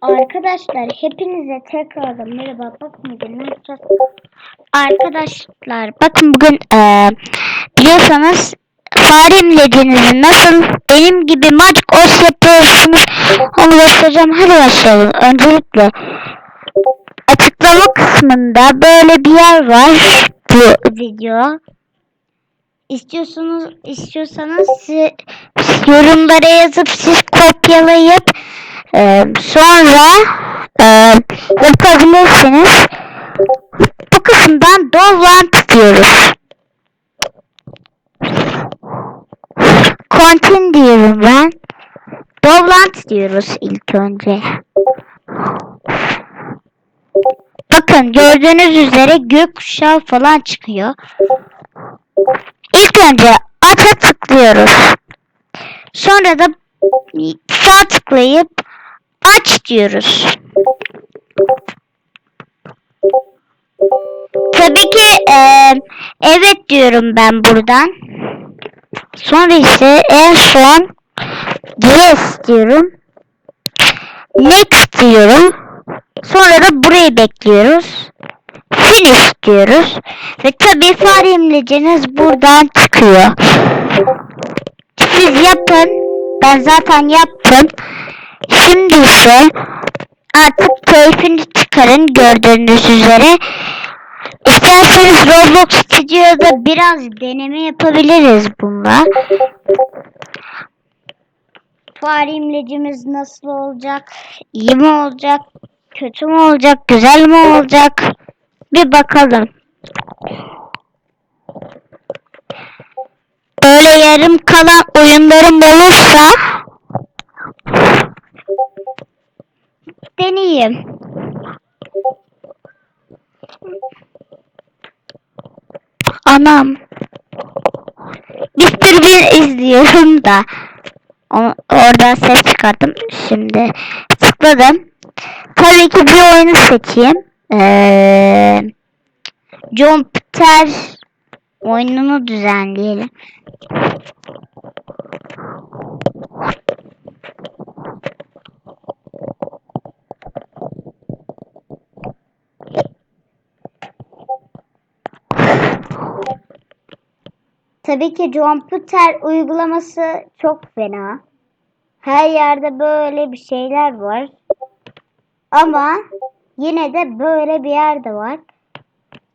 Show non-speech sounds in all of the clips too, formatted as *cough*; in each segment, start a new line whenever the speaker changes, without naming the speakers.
Arkadaşlar hepinize tekrardan merhaba. Bakın bugün ne yapacağız? Arkadaşlar bakın bugün eee biliyorsanız fare imlecinizi nasıl benim gibi maç os yapıyorsunuz onu göstereceğim. Hadi başlayalım. Öncelikle açıklama kısmında böyle bir yer var bu video. İstiyorsunuz istiyorsanız yorumlara yazıp siz kopyalayıp e, sonra e, yapabilirsiniz. Bu kısımdan dolant diyoruz. Continue diyorum ben. Dolant diyoruz ilk önce. Bakın gördüğünüz üzere gökkuşağı falan çıkıyor. İlk önce ata tıklıyoruz. Sonra da sağ tıklayıp aç diyoruz. Tabii ki e, evet diyorum ben buradan. Sonra ise en son yes diyorum. Next diyorum. Sonra da burayı bekliyoruz. Finish diyoruz. Ve tabii fare imleciniz buradan çıkıyor. Siz yapın. Ben zaten yaptım. Şimdi ise artık keyfini çıkarın gördüğünüz üzere. İsterseniz Roblox Studio'da biraz deneme yapabiliriz bununla. Fare imlecimiz nasıl olacak? İyi mi olacak? Kötü mü olacak? Güzel mi olacak? Bir bakalım. Böyle yarım kalan oyunlarım olursa deneyeyim. Anam. Sürü bir izliyorum da. O- Orada ses çıkardım. Şimdi tıkladım. Tabii ki bir oyunu seçeyim. Ee, Jumper oyununu düzenleyelim. Tabii ki Jumper uygulaması çok fena. Her yerde böyle bir şeyler var. Ama yine de böyle bir yerde var.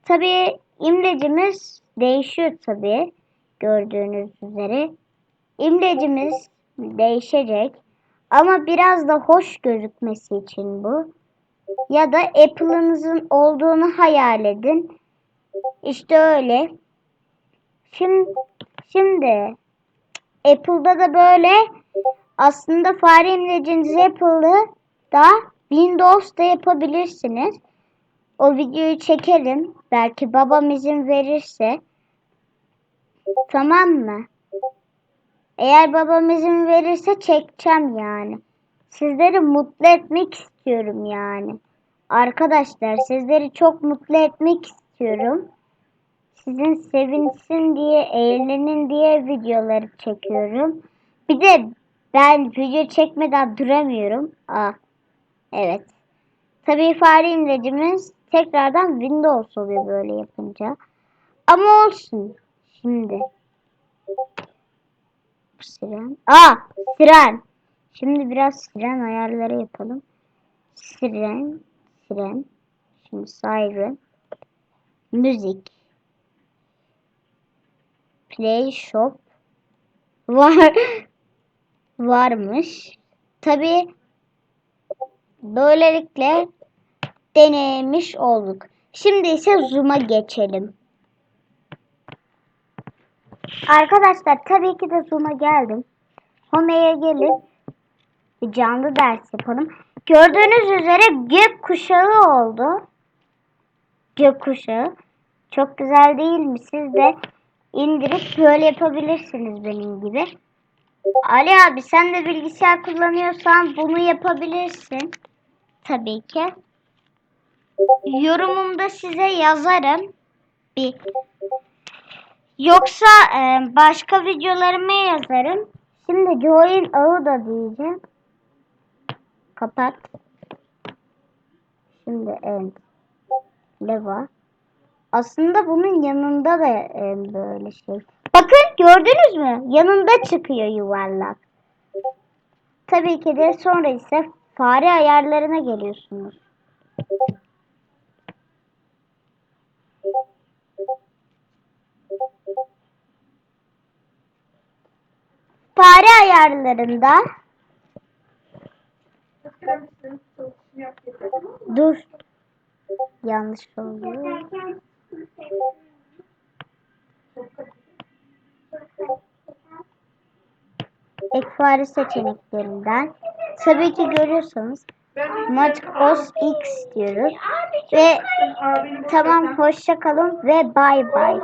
Tabii imlecimiz değişiyor tabii. Gördüğünüz üzere. İmlecimiz değişecek. Ama biraz da hoş gözükmesi için bu. Ya da Apple'ınızın olduğunu hayal edin. İşte öyle. Şimdi, şimdi Apple'da da böyle aslında fare imlecinizi Apple'ı da Windows'da yapabilirsiniz. O videoyu çekelim. Belki babam izin verirse. Tamam mı? Eğer babam izin verirse çekeceğim yani. Sizleri mutlu etmek istiyorum yani. Arkadaşlar sizleri çok mutlu etmek istiyorum. Sizin sevinsin diye, eğlenin diye videoları çekiyorum. Bir de ben video çekmeden duramıyorum. Aa, evet. Tabii fare imlecimiz tekrardan Windows oluyor böyle yapınca. Ama olsun. Şimdi. Siren. Aa, siren. Şimdi biraz siren ayarları yapalım. Siren, siren. Şimdi siren. Müzik. Play shop. Var. *laughs* Varmış. Tabii böylelikle denemiş olduk. Şimdi ise zoom'a geçelim. Arkadaşlar tabii ki de zoom'a geldim. Home'ye gelip bir canlı ders yapalım. Gördüğünüz üzere gök kuşağı oldu. Gök kuşağı. Çok güzel değil mi? Siz de indirip böyle yapabilirsiniz benim gibi. Ali abi sen de bilgisayar kullanıyorsan bunu yapabilirsin. Tabii ki. Yorumumda size yazarım. Bir. Yoksa e, başka videolarıma yazarım. Şimdi join ağı da diyeceğim. Kapat. Şimdi end. Leva. Aslında bunun yanında da e, böyle şey. Bakın gördünüz mü? Yanında çıkıyor yuvarlak. Tabii ki de sonra ise fare ayarlarına geliyorsunuz. Fare ayarlarında dur. Yanlış oldu. Ek fare seçeneklerinden tabii ki görüyorsanız OS X diyoruz. Ve tamam hoşça kalın ve bay bay.